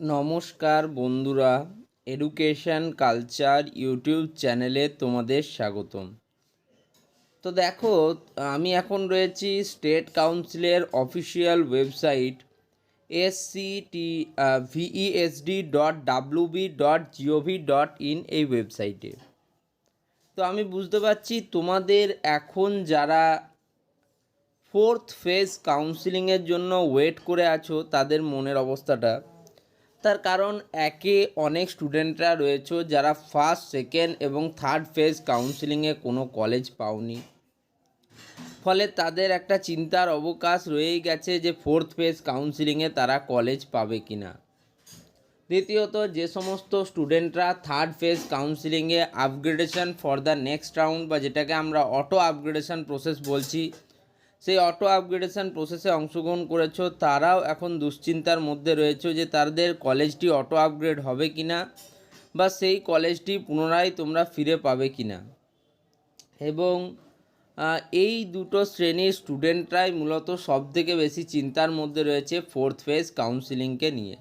নমস্কার বন্ধুরা education culture YouTube চ্যানেলে তোমাদের স্বাগতম। তো দেখো, আমি এখন রয়েছি স্টেট কাউন্সিলের official website S C T VESD dot WB dot GOV dot in এই ওয়েবসাইটে তো আমি বুঝতে পারছি তোমাদের এখন যারা ফোর্থ ফেজ কাউন্সিলিংয়ের জন্য ওয়েট করে আছো, তাদের মনের অবস্থাটা। তার কারণ একে অনেক স্টুডেন্টরা রয়েছে যারা ফার্স্ট সেকেন্ড এবং থার্ড ফেজ কাউন্সিলিংয়ে কোনো কলেজ পাওনি। ফলে তাদের একটা চিন্তার অবকাশ রয়েই গেছে যে ফোর্থ ফেজ কাউন্সিলিংয়ে তারা কলেজ পাবে কি না দ্বিতীয়ত, যে সমস্ত স্টুডেন্টরা third phase কাউন্সিলিংয়ে upgradation for the next round বা যেটাকে আমরা অটো আপগ্রেডেশন প্রসেস বলছি সেই অটো আপগ্রেডেশন প্রসেসে অংশগ্রহণ করেছ, তারাও এখন দুশ্চিন্তার মধ্যে রয়েছে যে তাদের কলেজটি অটো আপগ্রেড হবে কি না বা সেই কলেজটি পুনরায় তোমরা ফিরে পাবে কি না এবং এই দুটো শ্রেণির স্টুডেন্টরাই মূলত সবথেকে বেশি চিন্তার মধ্যে রয়েছে ফোর্থ ফেজ কাউন্সিলিংকে নিয়ে।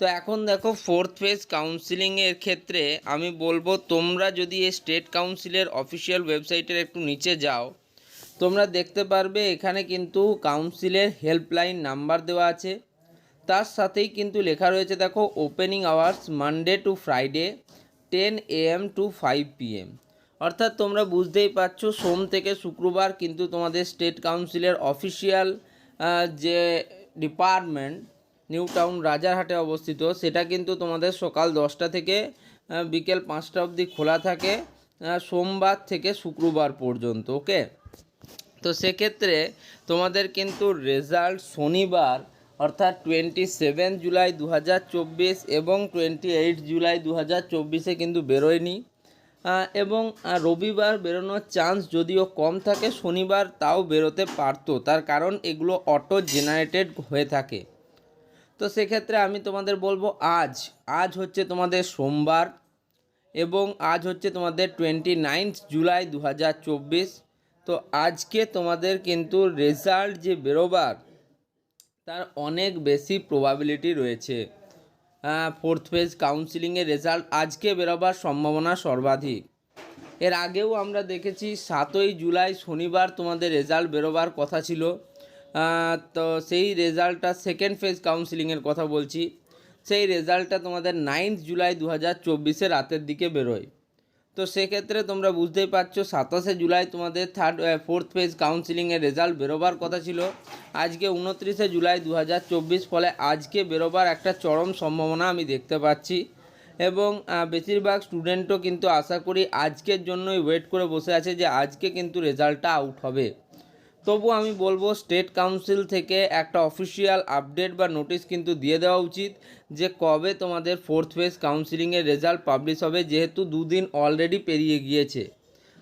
তো এখন দেখো ফোর্থ ফেজ কাউন্সিলিংয়ের ক্ষেত্রে আমি বলব তোমরা যদি এই স্টেট কাউন্সিলের অফিসিয়াল ওয়েবসাইটের একটু নিচে যাও তোমরা দেখতে পারবে এখানে কিন্তু কাউন্সিলের হেল্পলাইন নাম্বার দেওয়া আছে। তার সাথেই কিন্তু লেখা রয়েছে, দেখো opening hours Monday to Friday ten AM to five PM অর্থাৎ তোমরা বুঝতেই পারছ, সোম থেকে শুক্রবার কিন্তু তোমাদের স্টেট কাউন্সিলের অফিসিয়াল যে ডিপার্টমেন্ট নিউ টাউন রাজারহাটে অবস্থিত, সেটা কিন্তু তোমাদের সকাল দশটা থেকে বিকেল পাঁচটা অবধি খোলা থাকে সোমবার থেকে শুক্রবার পর্যন্ত ওকে তো সেক্ষেত্রে তোমাদের কিন্তু রেজাল্ট শনিবার, অর্থাৎ টোয়েন্টি সেভেন জুলাই দু হাজার চব্বিশ এবং টোয়েন্টি এইট জুলাই দু হাজার চব্বিশে কিন্তু বেরোয়নি। এবং রবিবার বেরোনোর চান্স যদিও কম থাকে, শনিবার তাও বেরোতে পারতো। তার কারণ এগুলো অটো জেনারেটেড হয়ে থাকে। তো সেক্ষেত্রে আমি তোমাদের বলব আজ আজ হচ্ছে তোমাদের সোমবার এবং আজ হচ্ছে তোমাদের টোয়েন্টি নাইনথ জুলাই দু হাজার চব্বিশ। তো আজকে তোমাদের কিন্তু রেজাল্ট যে বেরোবার, তার অনেক বেশি প্রবাবিলিটি রয়েছে। ফোর্থ ফেজ কাউন্সিলিংয়ের রেজাল্ট আজকে বেরোবার সম্ভাবনা সর্বাধিক। এর আগেও আমরা দেখেছি সাতই জুলাই শনিবার তোমাদের রেজাল্ট বেরোবার কথা ছিল। তো সেই রেজাল্টটা সেকেন্ড ফেজ কাউন্সিলিংয়ের কথা বলছি। সেই রেজাল্টটা তোমাদের নাইন্থ জুলাই দু হাজার চব্বিশে রাতের দিকে বেরোয়। তো সেক্ষেত্রে তোমরা বুঝতেই পারছ, সাতাশে জুলাই তোমাদের থার্ড ফোর্থ ফেজ কাউন্সিলিংয়ের রেজাল্ট বেরোবার কথা ছিল। আজকে উনত্রিশে জুলাই দু হাজার চব্বিশ, ফলে আজকে বেরোবার একটা চরম সম্ভাবনা আমি দেখতে পাচ্ছি। এবং বেশিরভাগ স্টুডেন্টও কিন্তু আশা করি আজকের জন্যই ওয়েট করে বসে আছে যে আজকে কিন্তু রেজাল্টটা আউট হবে। তবু আমি বলব স্টেট কাউন্সিল থেকে একটা অফিসিয়াল আপডেট বা নোটিশ কিন্তু দিয়ে দেওয়া উচিত যে কবে তোমাদের ফোর্থ ফেজ কাউন্সিলিংয়ের রেজাল্ট পাবলিশ হবে, যেহেতু দুদিন অলরেডি পেরিয়ে গিয়েছে।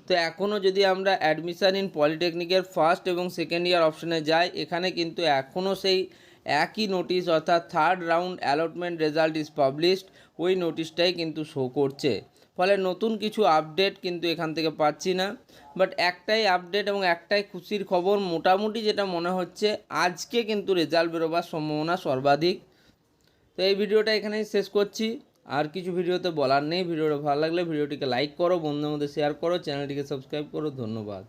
তো এখনও যদি আমরা অ্যাডমিশান ইন পলিটেকনিকের ফার্স্ট এবং সেকেন্ড ইয়ার অপশানে যাই, এখানে কিন্তু এখনও সেই একই নোটিশ অর্থাৎ third round allotment result is published ওই নোটিশটাই কিন্তু শো করছে। ফলে নতুন কিছু আপডেট কিন্তু এখান থেকে পাচ্ছি না। বাট একটাই আপডেট এবং একটাই খুশির খবর, মোটামুটি যেটা মনে হচ্ছে, আজকে কিন্তু রেজাল্ট বেরোবার সম্ভাবনা সর্বাধিক। তো এই ভিডিওটা এখানেই শেষ করছি। আর কিছু ভিডিওতে বলার নেই। ভিডিওটা ভালো লাগলে ভিডিওটিকে লাইক করো, বন্ধুদের মধ্যে শেয়ার করো চ্যানেলটিকে সাবস্ক্রাইব করো। ধন্যবাদ।